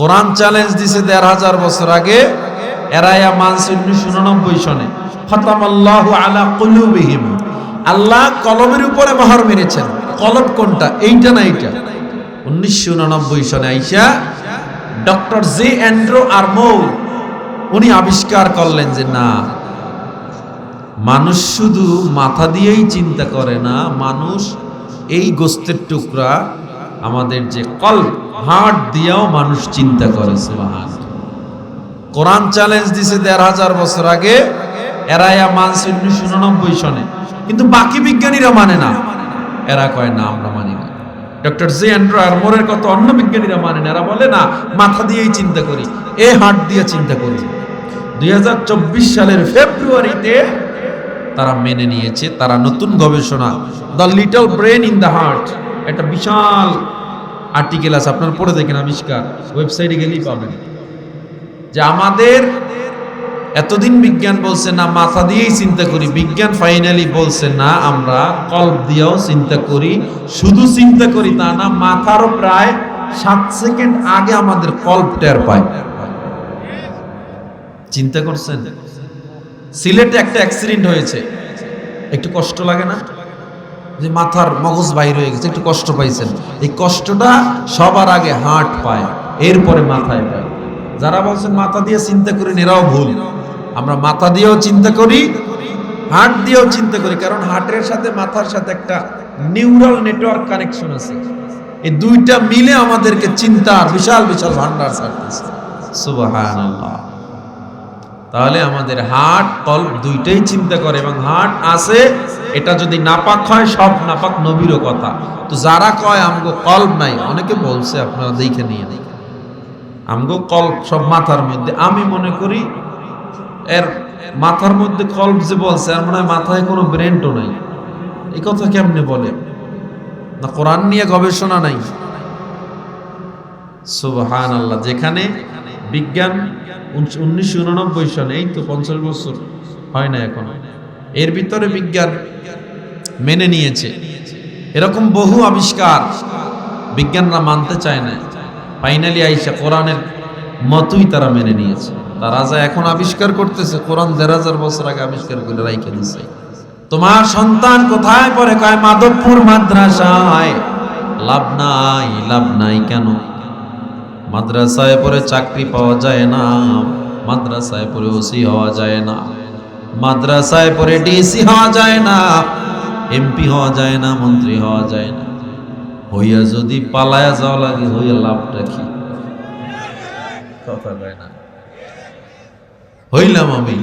কোরআন challenge দিছে দেড় হাজার বছর আগে, এরাইয়া মানছে উনিশশো উননব্বই সনে। আল্লাহ কলমের উপরে মহর মেরেছেন। কলম কোনটা? এইটা না এইটা? উনিশশো উননব্বই সনে আইসা ডক্টর জে অ্যান্ড্রো আরমৌ উনি আবিষ্কার করলেন যে না, মানুষ শুধু মাথা দিয়েই চিন্তা করে না, মানুষ এই গোস্তের টুকরা আমাদের যে কল হার্ট দিয়েও মানুষ চিন্তা করে কোরআন চ্যালেঞ্জ দিছে দেড় হাজার বছর আগে, এরাইয়া মানছে উনিশশো উননব্বই সনে। কিন্তু বাকি বিজ্ঞানীরা মানে না। এরা কয়, না, আমরা মানি না। ডক্টর জে অ্যান্ড্রো আরমোরের কত অন্য বিজ্ঞানীরা মানে না। এরা বলে, না, মাথা দিয়েই চিন্তা করি, এ হার্ট দিয়ে চিন্তা করি। দুই হাজার চব্বিশ সালের ফেব্রুয়ারিতে তারা মেনে নিয়েছে, তারা নতুন গবেষণা, the little brain in the heart. একটা বিশাল আর্টিকেল আছে, আপনার পড়ে দেখেন আবিষ্কার। ওয়েবসাইটে গেলেই পাবেন। যে আমাদের এতদিন বিজ্ঞান বলছে না, মাথা দিয়েই চিন্তা করি। বিজ্ঞান ফাইনালি বলছে না, আমরা কল্প দিয়েও চিন্তা করি। শুধু চিন্তা করি তা না, মাথারও প্রায় সাত সেকেন্ড আগে আমাদের কল্প টের পায়। চিন্তা করছেন? সিলেটে একটা অ্যাক্সিডেন্ট হয়েছে। একটু কষ্ট লাগে না? যে মাথার মগজ বাইর হয়ে গেছে, একটু কষ্ট পাইছেন। এই কষ্টটা সবার আগে হার্ট পায়, এরপরে মাথায় পায়। যারা বলছেন, মাথা দিয়ে চিন্তা করি এরাও ভুল। আমরা মাথা দিয়েও চিন্তা করি, হার্ট দিয়েও চিন্তা করি, কারণ হার্টের সাথে মাথার সাথে একটা নিউরাল নেটওয়ার্ক কানেকশন আছে। এই দুইটা মিলে আমাদেরকে চিন্তার বিশাল বিশাল ভান্ডার ছাড়তেছে। সুবহানাল্লাহ। তাহলে আমাদের হাট কল্প দুইটাই চিন্তা করে এবং হাট আছে, এটা যদি নাপাক হয়, সব নাপাক নবীরও কথা। তো যারা কয়, আমগো কল্প নাই, অনেকে বলছে, আপনারা দেখে নিয়ে আমগো কল্প সব মাথার মধ্যে। আমি মনে করি, এর মাথার মধ্যে কল্প যে বলছে আর মনে হয় মাথায় কোনো ব্রেনও নাই। এই কথা কেমনে বলে? না কোরআন নিয়ে গবেষণা নাই? সুবহান আল্লাহ যেখানে বিজ্ঞান উনিশশো উননব্বই সনে এই তো পঞ্চাশ বছর হয় না এখন। এর ভিতরে বিজ্ঞান মেনে নিয়েছে। এরকম বহু আবিষ্কার বিজ্ঞানরা মানতে চায় না। ফাইনালি আইসা কোরআনের মতই তারা মেনে নিয়েছে। তারা যা এখন আবিষ্কার করতেছে, কোরআন দেড় হাজার বছর আগে আবিষ্কার করে রাইখে দিছে। তোমার সন্তান কোথায় পরে কয়, মাধবপুর মাদ্রাসায়। লাভ নাই লাভ নাই কেন? মাদ্রাসায় পরে চাকরি পাওয়া যায় না, মাদ্রাসায় পরে ওসি হওয়া যায় না, মাদ্রাসায় পরে ডিসি হওয়া যায় না, এমপি হওয়া যায় না, মন্ত্রী হওয়া যায় না। হইয়া যদি পালায়া যাওয়া লাগে, হইয়া লাভটা কি? কথা কয় না। হইলাম আমি।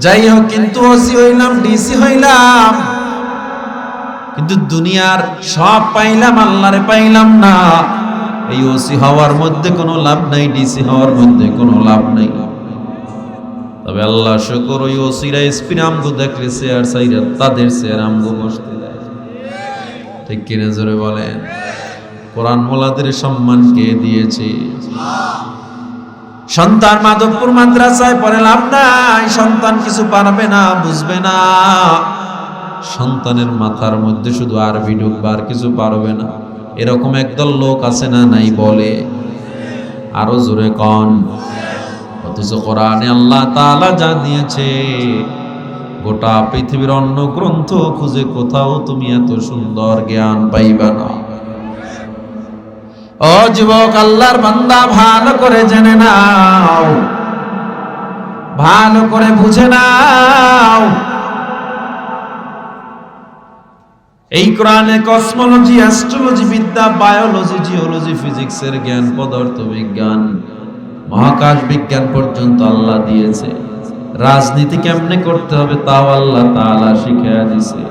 যাই হোক কিন্তু ওসি হইলাম, ডিসি হইলাম। কিন্তু দুনিয়ার সব পাইলাম, আল্লাহরে পাইলাম না। এই ওসি হওয়ার মধ্যে কোনো লাভ নাই ডিসি হওয়ার মধ্যে কোনো লাভ নাই। তবে আল্লাহ শুকর, ওই ওসিরা এসপির আমগো দেখলে চেয়ার সাইরা তাদের চেয়ার আমগো বসতে ঠিক কিনা জোরে বলেন? কোরআন মোলাদের সম্মান কে দিয়েছে? সন্তান মাধবপুর মাদ্রাসায় পড়ে লাভ নাই, সন্তান কিছু পারবে না, বুঝবে না। সন্তানের মাথার মধ্যে শুধু আরবি ঢুকবে, আর কিছু পারবে না। এরকম একদল লোক আছে না নাই বলে? আরও জোরে কন। অথচ কোরআনে আল্লাহ তালা যা দিয়েছে, গোটা পৃথিবীর অন্য গ্রন্থ খুঁজে কোথাও তুমি এত সুন্দর জ্ঞান পাইবা না। ও যুবক, আল্লাহর বান্দা ভালো করে জেনে নাও। ভালো করে বুঝে নাও। এই কোরআনে কসমোলজি, অ্যাস্ট্রোলজি, বিদ্যা, বায়োলজি, জিওলজি, ফিজিক্সের জ্ঞান পদার্থ বিজ্ঞান মহাকাশ বিজ্ঞান পর্যন্ত আল্লাহ দিয়েছে। রাজনীতি কেমনে করতে হবে তাও আল্লাহ তাআলা শিখিয়ে দিছে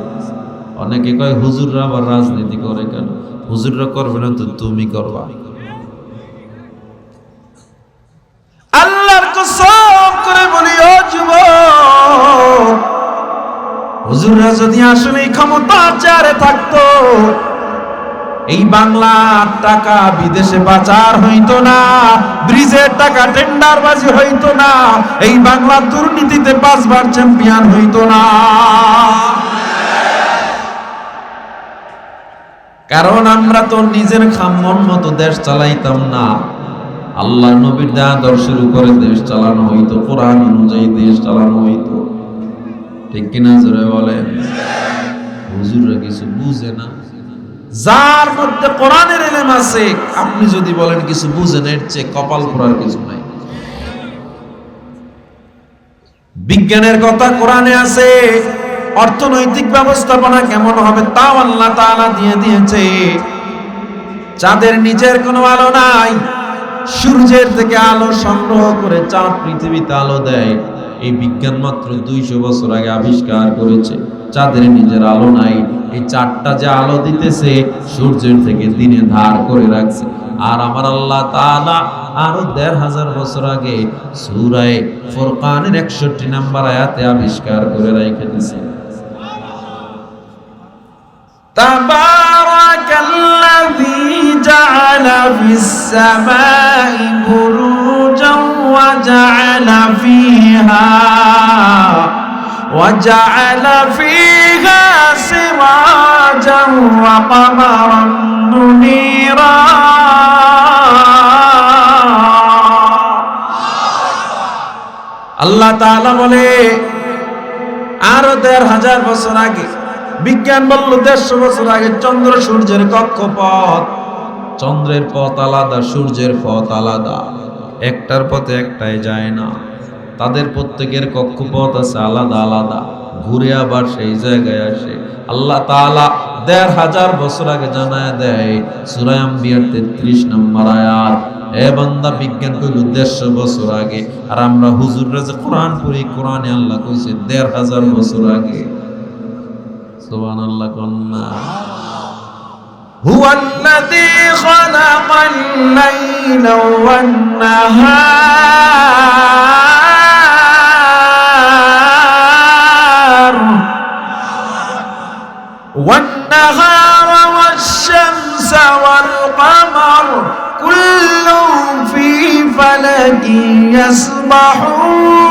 অনেকে কয়, হুজুররা আবার রাজনীতি করে কেন? হুজুররা করবে না তো তুমি করবা। আল্লাহর কসম করে বলি, ও যুবক হুজুররা যদি আসলে এই ক্ষমতার চারে থাকতো, এই বাংলার টাকা বিদেশে পাচার হইতো না, ব্রিজের টাকা টেন্ডার বাজি হইতো না, এই বাংলা দুর্নীতিতে পাঁচবার চ্যাম্পিয়ন হইতো না। কারণ আমরা তো নিজের খামন মতো দেশ চালাইতাম না। আল্লাহ নবীর দেশ চালানো হইতো, কোরআন অনুযায়ী দেশ চালানো হইতো। ঠিক কিনা জোরে বলেন? হুজুররা কিছু বুঝে না। যার মধ্যে কোরআনের এলেম আছে, আপনি যদি বলেন কিছু এর চেয়ে কপাল কিছু নাই। বিজ্ঞানের কথা কোরআনে আছে, অর্থনৈতিক ব্যবস্থাপনা কেমন হবে তাও আল্লাহ দিয়ে দিয়েছে। চাঁদের নিচের কোনো আলো নাই, সূর্যের থেকে আলো সংগ্রহ করে চাঁদ পৃথিবীতে আলো দেয়। এই বিজ্ঞান মাত্র দুইশো বছর আগে আবিষ্কার করেছে চাঁদের নিজের আলো নাই এই চারটা যে আলো দিতেছে সূর্যের থেকে দিনে ধার করে রাখছে আর আমার আল্লাহ তাআলা আরো দেড় হাজার বছর আগে সুরায় ফোরকানের একষট্টি নাম্বার আয়াতে আবিষ্কার করে রেখে দিছে تبارك الذي جعل في السماء بروجا وجعل فيها وجعل فيها سراجا وقمرا منيرا আল্লাহ তাআলা বলে আরো দেড় হাজার বছর আগে বিজ্ঞান বলল দেড়শো বছর আগে চন্দ্র সূর্যের কক্ষপথ চন্দ্রের পথ আলাদা সূর্যের পথ আলাদা একটার পথে একটাই যায় না। তাদের প্রত্যেকের কক্ষপথ আছে আলাদা আলাদা। ঘুরে আবার সেই জায়গায় আসে। আল্লাহ তাআলা দেড় হাজার বছর আগে জানায় দেয় সুরায়াম বিয়ার তেত্রিশ নম্বর আয়াত, এ বান্দা, বিজ্ঞান কইল দেড়শো বছর আগে। আর আমরা হুজুররা যে কোরআন পড়ি, কোরআনে আল্লাহ কইছে দেড় হাজার বছর আগে। সোবান আল্লাহ কন্যা। هو الذي خلق الليل والنهار. والنهار والشمس والقمر كل في فلك يسبحون.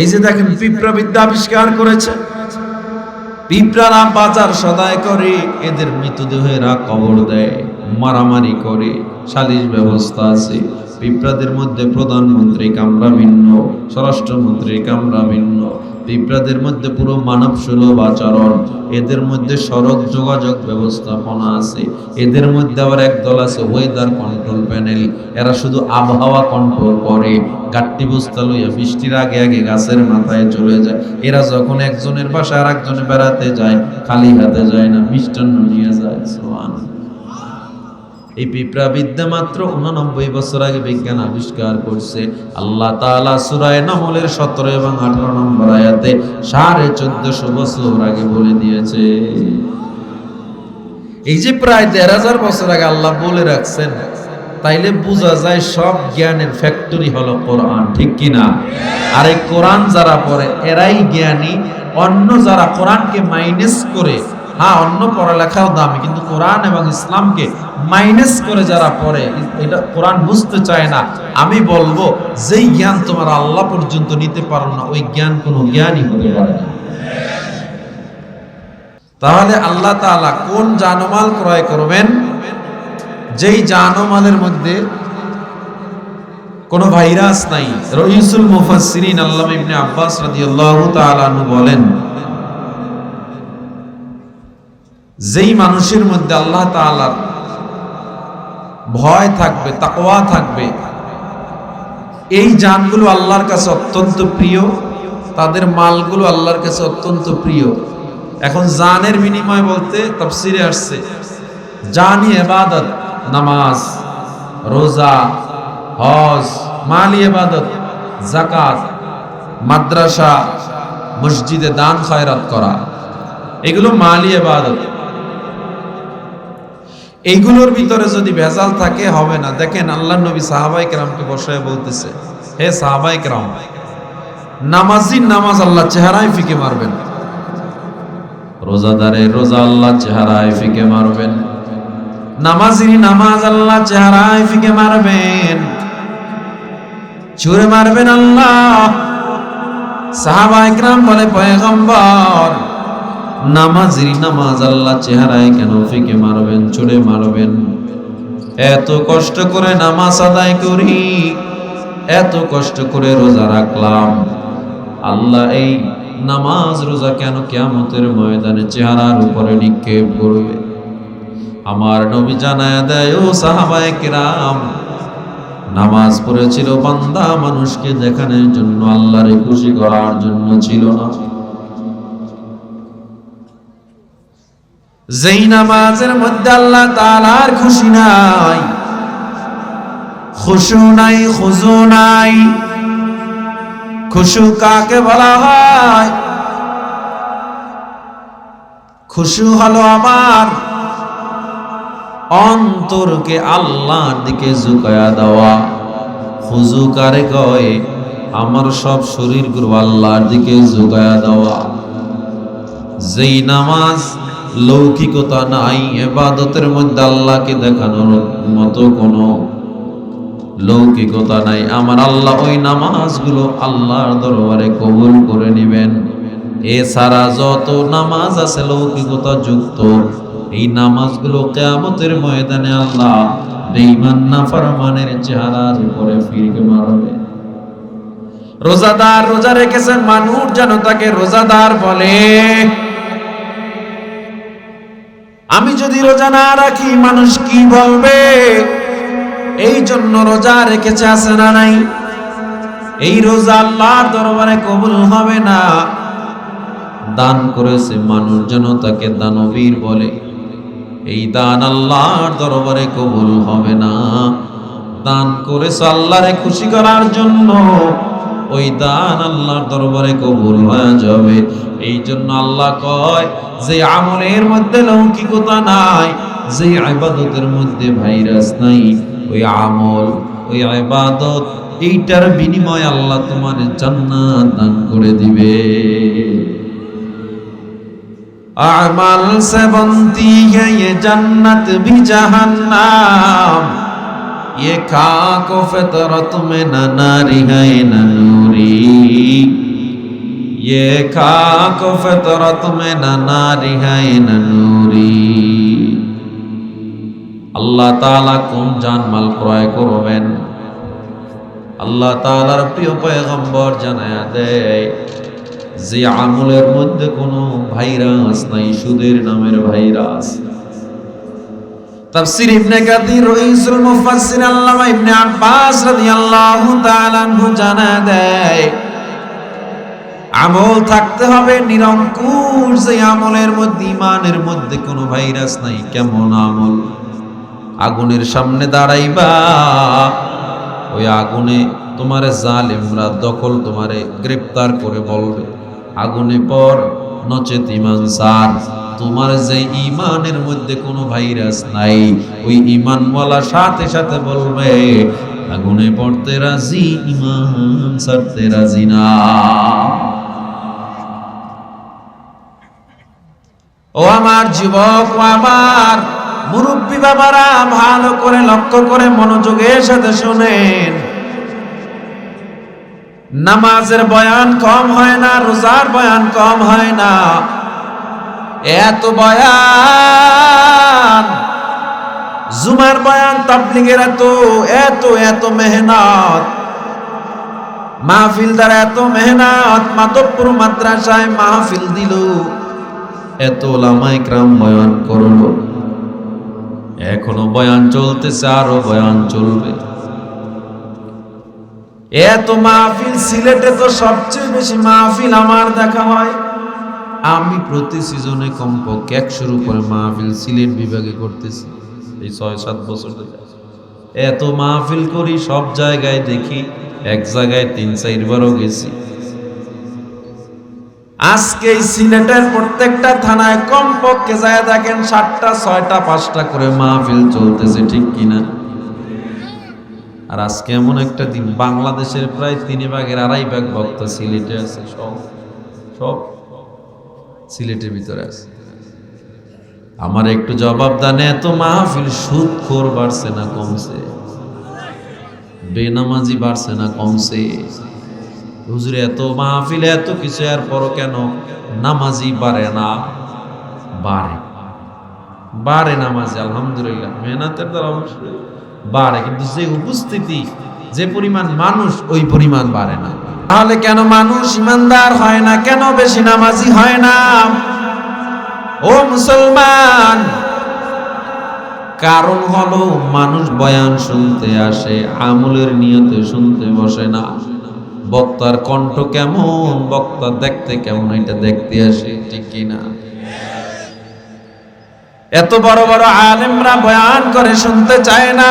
এই যে দেখেন পিঁপড়া বিদ্যা আবিষ্কার করেছে। পিঁপড়ারা বাজার সদায় করে, এদের মৃতদেহেরা কবর দেয়, মারামারি করে, সালিশ ব্যবস্থা আছে। পিঁপড়াদের মধ্যে প্রধানমন্ত্রী কামরা ভিন্ন, স্বরাষ্ট্রমন্ত্রী কামরা ভিন্ন। পিঁপড়াদের মধ্যে পুরো মানব সুলভ আচরণ, এদের মধ্যে সড়ক যোগাযোগ ব্যবস্থাপনা আছে, এদের মধ্যে আবার একদল আছে ওয়েদার কন্ট্রোল প্যানেল এরা শুধু আবহাওয়া কন্ট্রোল করে গাট্টি বস্তা লইয়া বৃষ্টির আগে আগে গাছের মাথায় চলে যায়, এরা যখন একজনের বাসায় আর একজনে বেড়াতে যায়, খালি হাতে যায় না, মিষ্টান্ন নিয়ে যায় সোয়ান এই পিঁপড়া বিদ্যা মাত্র উননব্বই বছর আগে বিজ্ঞান আবিষ্কার করছে। আল্লাহ তাআলা সুরায় নামলের সতেরো এবং আঠারো নম্বর আয়াতে সাড়ে চোদ্দশো বছর আগে বলে দিয়েছে। এই যে প্রায় দেড় হাজার বছর আগে আল্লাহ বলে রাখছেন, তাইলে বোঝা যায় সব জ্ঞানের ফ্যাক্টরি হলো কোরআন, ঠিক কিনা আর এই কোরআন যারা পড়ে, এরাই জ্ঞানী। অন্য যারা কোরআনকে মাইনাস করে হ্যাঁ অন্য পড়ালেখাও দামি, কিন্তু কোরআন এবং ইসলামকে মাইনাস করে যারা পড়ে, এটা কোরআন বুঝতে চায় না। আমি বলব, যেই জ্ঞান তোমার আল্লাহ পর্যন্ত নিতে পারো না, ওই জ্ঞান কোনো জ্ঞানই হতে পারে না। তাহলে আল্লাহ তাআলা কোন জানমাল ক্রয় করবেন? যেই জানমালের মধ্যে কোনো ভাইরাস নাই। রইসুল মুফাসসিরিন আল্লামা ইবনে আব্বাস রাদিয়াল্লাহু তাআলা বলেন যেই মানুষের মধ্যে আল্লাহ তাআলার ভয় থাকবে, তাকওয়া থাকবে, এই জানগুলো আল্লাহর কাছে অত্যন্ত প্রিয়, তাদের মালগুলো আল্লাহর কাছে অত্যন্ত প্রিয়। এখন জানের বিনিময় বলতে তাফসিরে আসছে, জানি এবাদত, নামাজ, রোজা, হজ, মালি এবাদত জাকাত মাদ্রাসা, মসজিদে দান, খয়রাত করা। এগুলো মালি এবাদত। এইগুলোর ভিতরে যদি ভেজাল থাকে, হবে না। দেখেন আল্লাহ নবী সাহাবাই কেরামকে বসায় বলতেছে, হে সাহাবাই কেরাম, নামাজির নামাজ আল্লাহ চেহারায় ফিকে মারবেন। রোজাদারের রোজা আল্লাহ চেহারায় ফিকে মারবেন। নামাজির নামাজ আল্লাহ চেহারায় ফিকে মারবেন। ছুঁড়ে মারবেন আল্লাহ। সাহাবা ইকরাম বলে, পয়গম্বর নামাজির নামাজ আল্লাহ চেহারায় কেন ফিকে মারবেন, চড়ে মারবেন? এত কষ্ট করে নামাজ আদায় করি, এত কষ্ট করে রোজা রাখলাম। আল্লাহ এই নামাজ রোজা কেন কিয়ামতের ময়দানে চেহারার উপরে নিক্ষেপ করবে? আমার নবী জানায় দেয়, ও সাহাবায়ে কিরাম, নামাজ পড়েছিল বান্দা মানুষকে দেখানোর জন্য, আল্লাহরে খুশি করার জন্য ছিল না। যেই নামাজের মধ্যে আল্লাহ তাআলার খুশি নাই, খুশু নাই, খুজু নাই। খুশু কাকে বলা হয়? খুশু হলো আমার অন্তরকে আল্লাহর দিকে ঝুঁকায়া দেওয়া। খুজু কারে কয়? আমার সব শরীরগুলো আল্লাহর দিকে ঝুঁকায়া দেওয়া। যেই নামাজ লৌকিকতা নাই এবাদতের মধ্যে আল্লাহকে দেখানোর মতো কোনো লৌকিকতা নাই। আমার আল্লাহ ওই নামাজগুলো আল্লাহর দরবারে কবুল করে নেবেন। এছাড়া যত নামাজ আছে লৌকিকতা যুক্ত, এই নামাজগুলো কেয়ামতের ময়দানে আল্লাহ বেঈমান নাফরমানের চেহারার উপরে ফিরকে মারবে। রোজাদার রোজা রেখেছেন, মানুষ যেন তাকে রোজাদার বলে। আমি যদি রোজা না রাখি, মানুষ কি বলবে? এই জন্য রোজা রেখেছে, আছে না নাই? এই রোজা আল্লাহর দরবারে কবুল হবে না। দান করেছে মানুষ যেন তাকে দানবীর বলে। এই দান আল্লাহর দরবারে কবুল হবে না। দান করেছে আল্লাহরে খুশি করার জন্য। ওই দান আল্লাহর দরবারে কবুল হয়ে যাবে। এই জন্য আল্লাহ কয়, যে আমলের মধ্যে লৌকিকতা নাই, যে আবাদতের মধ্যে ভাইরাস নাই, ওই আমল, ওই আবাদত এইটার বিনিময়ে আল্লাহ তোমার জান্নাত দান করে দিবে। আমাল সেবন্তী জান্নাত বি জাহান্নাম। ये खाक फितरत में न नारी है न नूरी ये खाक फितरत में न नारी है न नूरी আল্লাহ তাআলা কোন জানমাল ক্রয় করবেন আল্লাহ তাআলার প্রিয় পয়গম্বর জানায়া দেয় যে আমলের মধ্যে কোনো ভাইরাস নাই সুদের নামের ভাইরাস তফসির ইবনে কাদির রইসুল মুফাসসির আল্লামা ইবনে আব্বাস রাদিয়াল্লাহু তাআলা আনহু জানা দেয়, আমল থাকতে হবে নিরঙ্কুশ, যে আমলের মধ্যে ইমানের মধ্যে কোনো ভাইরাস নাই, কেমন আমল? আগুনের সামনে দাঁড়াইবা, ওই আগুনে তোমারে জালেমরা দখল তোমারে গ্রেপ্তার করে বলবে। আগুনে পর নচেত ইমান সার তোমার যে ইমানের মধ্যে কোনো ভাইরাস নাই, ওই ইমানওয়ালা সাথে সাথে বলবে, আগুনে পড়তে রাজি ইমান সারতে রাজি না। ও আমার যুবক, ও আমার মুরব্বী বাবারা, ভালো করে লক্ষ্য করে মনোযোগের সাথে শোনেন। নামাজের বয়ান কম হয় না, রোজার বয়ান কম হয় না। এত বয়ান, জুমার বয়ান তাবলিগের এত এত এত মেহনত। মাহফিল দ্বারা এত মেহনত, মাধবপুর মাদ্রাসায় মাহফিল দিল। এত লামাই ক্রাম বয়ান করল। এখনও বয়ান চলতেছে, আরও বয়ান চলবে। এত মাহফিল সিলেটে তো সবচেয়ে বেশি মাহফিল আমার দেখা হয়। আমি প্রতি সিজনে কমপক্ষে একশোর উপরে মাহফিল সিলেট বিভাগে করতেছি, এই ছয় সাত বছর এত মাহফিল করি, সব জায়গায় দেখি, এক জায়গায় তিন চারবারও গেছি। আজকে এই সিলেটের প্রত্যেকটা থানায় কমপক্ষে যায় দেখেন সাতটা, ছয়টা, পাঁচটা করে মাহফিল চলতেছে, ঠিক কিনা? আর আজকে এমন একটা দিন, বাংলাদেশের প্রায় তিন ভাগের আড়াই ভাগ ভক্ত সিলেটে আছে, সব সব সিলেটের ভিতরে আছে। আমার একটু জবাব দানে, এত মাহফিল সুদ খোর বাড়ছে না কমছে? বেনামাজি বাড়ছে না কমছে? হুজুরে, এত মাহফিল, এত কিছু আর পর কেন নামাজি বাড়ে না? বাড়ে। বাড়ে নামাজে, আলহামদুলিল্লাহ। মেহনতের দ্বারা অবশ্যই। বাড়ে। কিন্তু যে উপস্থিতি, যে পরিমাণ মানুষ, ওই পরিমাণ বাড়ে না। তাহলে কেন মানুষ ইমানদার হয় না? কেন বেশি নামাজি হয় না? ও মুসলমান, কারণ হলো মানুষ বয়ান শুনতে আসে, আমলের নিয়তে শুনতে বসে না। বক্তার কণ্ঠ কেমন? বক্তা দেখতে কেমন? এটা দেখতে আসে, ঠিক কিনা? এত বড় বড় আলেমরা বয়ান করে শুনতে চায় না।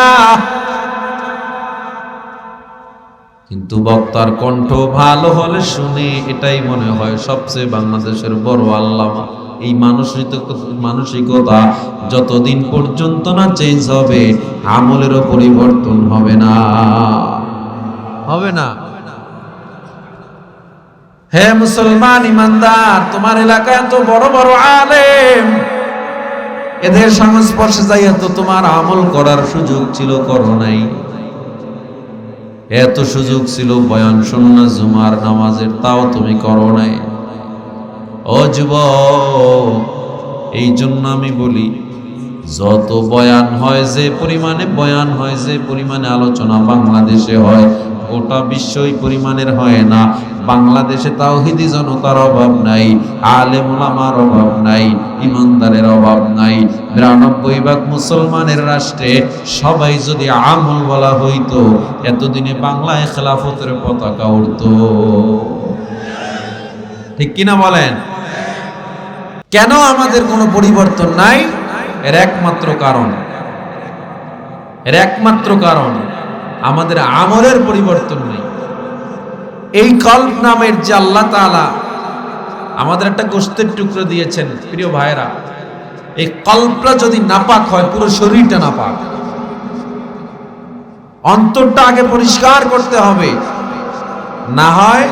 কিন্তু বক্তার কণ্ঠ ভালো হলে শুনে এটাই মনে হয় সবচেয়ে বাংলাদেশের বড় আল্লামা এই মানসিক মানসিকতা যতদিন পর্যন্ত না চেঞ্জ হবে আমলেরও পরিবর্তন হবে না। হবে না। হে মুসলমান ইমানদার, তোমার এলাকায় এত বড় বড় আলেম। এদের সংস্পর্শে যাইয়া তো তোমার আমল করার সুযোগ ছিল, করো নাই। এত সুযোগ ছিল, বয়ান শূন্য জুমার নামাজের, তাও তুমি করো নাই। অজুব এই জন্য আমি বলি যত বয়ান হয় যে পরিমাণে, বয়ান হয় যে পরিমাণে আলোচনা বাংলাদেশে হয়, গোটা বিশ্বই পরিমাণের হয় না। বাংলাদেশে তাওহিদি জনতার অভাব নাই আলেম ওলামার অভাব নাই, ইমানদারের অভাব নাই। বিরানব্বই ভাগ মুসলমানের রাষ্ট্রে সবাই যদি আমল বলা হইতো, এতদিনে বাংলায় খেলাফতের পতাকা উড়তো। ঠিক কিনা বলেন? কেন আমাদের কোনো পরিবর্তন নাই? এর একমাত্র কারণ। এর একমাত্র কারণ, আমাদের আমলের পরিবর্তন নেই। এই কল্প নামের যে আল্লাহ তাআলা আমাদের একটা গোস্তের টুকরো দিয়েছেন, প্রিয় ভাইরা এই কল্পটা যদি নাপাক হয়, পুরো শরীরটা নাপাক। অন্তরটা আগে পরিষ্কার করতে হবে। না হয়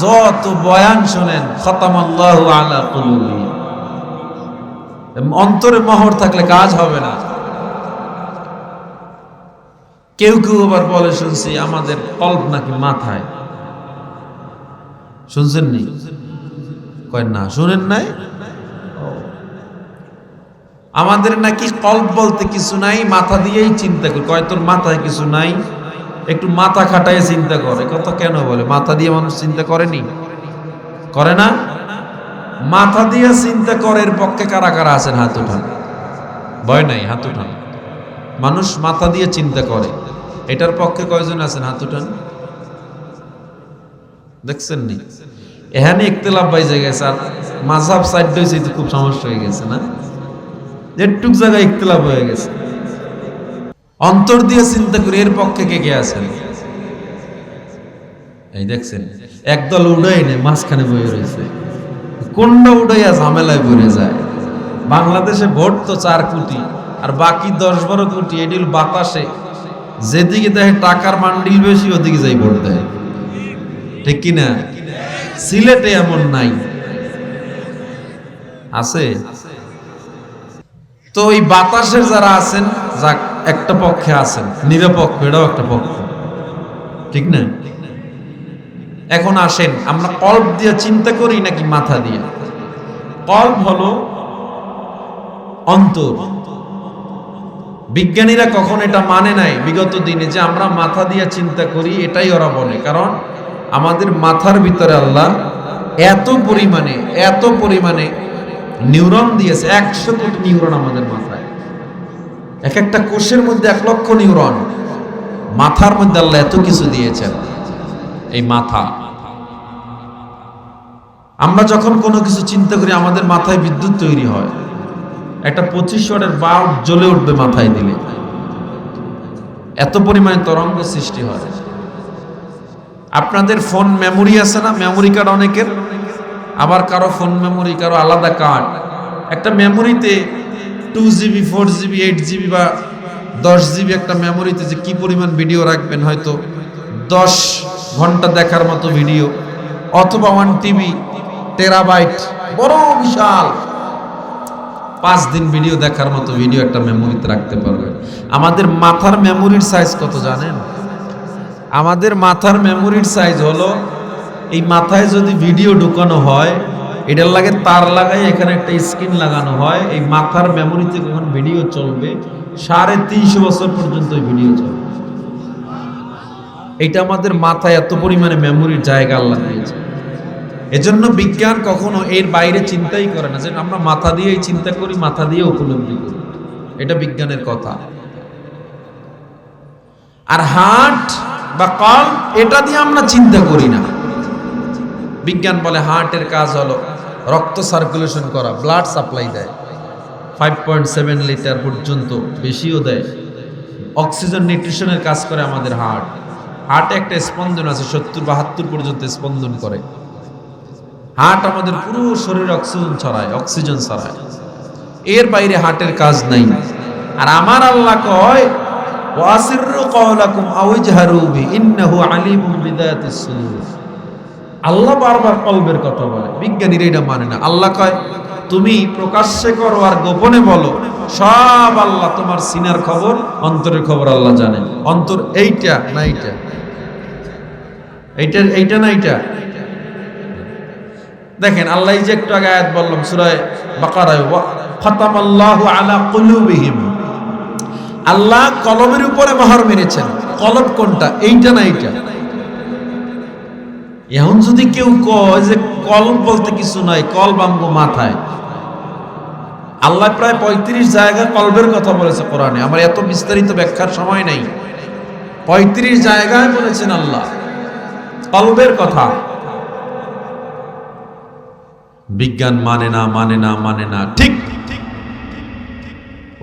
যত বয়ান শোনেন, খতামাল্লাহু আলা কুলুবি। অন্তরে মহর থাকলে কাজ হবে না। কেউ কেউ আবার বলে, শুনছি আমাদের কল্প নাকি মাথায়? শুনছেন নি? কয়, না, শুনেন নাই? আমাদের নাকি কল্প বলতে কিছু নাই, মাথা দিয়েই চিন্তা করি। কয়, তোর মাথায় কিছু নাই? একটু মাথা খাটায় চিন্তা করে। কত কেন বলে? মাথা দিয়ে মানুষ চিন্তা করেনি? করে না? মাথা দিয়ে চিন্তা করে, এর পক্ষে কারা কারা আছেন, হাত উঠান। ভয় নাই, হাত উঠান। মানুষ মাথা দিয়ে চিন্তা করে, এটার পক্ষে কয়জন আছেন, হাত উঠান? দেখছেন নি? এখানে ইখতলাফ বাইজে গেছে, আর মাঝহাব সাইড হয়েছে খুব সমস্যা হয়ে গেছে, না? যেটুক জায়গায় ইখতলাফ হয়ে গেছে। অন্তর দিয়ে চিন্তা করি, এর পক্ষে কে কে আছেন? এই দেখছেন, একদল উড়াই নেই মাঝখানে বয়ে রয়েছে। কোনটা উড়াইয়া ঝামেলায় পড়ে যায়? বাংলাদেশে ভোট তো চার কোটি, আর বাকি দশ বারো কোটি এডিল বাতাসে। যেদিকে দেখে টাকার মান্ডিল বেশি, ওদিকে যাই ভোট দেয়। ঠিক কিনা? সিলেটে এমন নাই। আছে? তো ওই বাতাসের যারা আছেন, যাক, একটা পক্ষে আছেন, নিরপেক্ষ, এটাও একটা পক্ষ। ঠিক না? এখন আসেন, আমরা কল্প দিয়ে চিন্তা করি নাকি মাথা দিয়ে? কল্প হলো অন্তর। বিজ্ঞানীরা কখন এটা মানে নাই? বিগত দিনে যে আমরা মাথা দিয়ে চিন্তা করি, এটাই ওরা বলে। কারণ আমাদের মাথার ভিতরে আল্লাহ এত পরিমাণে এত পরিমাণে নিউরন দিয়েছে, একশো কোটি নিউরন আমাদের মাথায়। এক একটা কোষের মধ্যে এক লক্ষ নিউরন। মাথার মধ্যে আল্লাহ এত কিছু দিয়েছেন। এই মাথা। আমরা যখন কোনো কিছু চিন্তা করি, আমাদের মাথায় বিদ্যুৎ তৈরি হয়। একটা পঁচিশ ওয়াটের বাল্ব জ্বলে উঠবে মাথায় দিলে। এত পরিমাণে তরঙ্গ সৃষ্টি হয়। আপনাদের ফোন মেমোরি আছে না? মেমোরি কার্ড অনেকের। আবার কারও ফোন মেমোরি, কারও আলাদা কার্ড। একটা মেমোরিতে two GB four GB eight GB বা দশ জিবি একটা মেমোরিতে যে কি পরিমাণ ভিডিও রাখবেন হয়তো দশ ঘণ্টা দেখার মতো ভিডিও, অথবা ওয়ান টিভি টেরাবাইট বড় বিশাল। পাঁচ দিন ভিডিও দেখার মতো ভিডিও একটা মেমোরিতে রাখতে পারবেন আমাদের মাথার মেমোরির সাইজ কত জানেন? আমাদের মাথার মেমোরির সাইজ হলো, এই মাথায় যদি ভিডিও ঢুকানো হয়, এটার লাগে তার লাগাই এখানে একটা স্ক্রিন লাগানো হয়, এই মাথার মেমোরিতে কখন ভিডিও চলবে? সাড়ে তিনশো বছর পর্যন্ত ভিডিও চলবে। এটা আমাদের মাথায় এত পরিমাণে মেমোরির জায়গা আল্লাহ দিয়েছে। এজন্য বিজ্ঞান কখনো এর বাইরে চিন্তাই করে না, যে আমরা মাথা দিয়েই চিন্তা করি, মাথা দিয়ে উপলব্ধি করি। এটা বিজ্ঞানের কথা। আর হার্ট বা কল এটা দিয়ে আমরা চিন্তা করি না। বিজ্ঞান বলে হার্টের কাজ হলো রক্ত সার্কুলেশন করা ব্লাড সাপ্লাই দেয়। ফাইভ পয়েন্ট সেভেন লিটার পর্যন্ত বেশিও দেয়। অক্সিজেন নিউট্রিশনের কাজ করে আমাদের হার্ট। হার্টে একটা স্পন্দন আছে, সত্তর বাহাত্তর পর্যন্ত স্পন্দন করে। হার্ট আমাদের পুরো শরীরে অক্সিজেন ছড়ায় অক্সিজেন ছড়ায়। এর বাইরে হার্টের কাজ নাই। আর আমার আল্লাহ কয়, ওয়াসিরু কওলাকুম আও ইজহারু বি, ইন্নাহু আলিমুম বিদায়াতিস সুদূর আল্লাহ বারবার কলবের কথা বলে, বিজ্ঞানীরা এটা মানে না। আল্লাহ কয়, তুমি প্রকাশ্যে করো আর গোপনে বলো। সব আল্লাহ তোমার সিনার খবর, অন্তরের খবর আল্লাহ জানে অন্তর এইটা না এইটা? এইটা এইটা না এইটা? দেখেন, আল্লাহ যে একটু আগে আয়াত বললাম সুরায় বাকারায় খতামাল্লাহু আলা কুলুবিহিম। আল্লাহ কলমের উপরে মোহর মেরেছেন। কলম কোনটা? এইটা না এইটা? এখন যদি কেউ কয় যে কলম বলতে কিছু নাই, কল বাম্বু মাথায়। আল্লাহ প্রায় পঁয়ত্রিশ জায়গায় কলবের কথা বলেছে কোরআনে। আমার এত বিস্তারিত ব্যাখ্যার সময় নাই। পঁয়ত্রিশ জায়গায় বলেছেন আল্লাহ। কলবের কথা। বিজ্ঞান মানে না মানে না মানে না ঠিক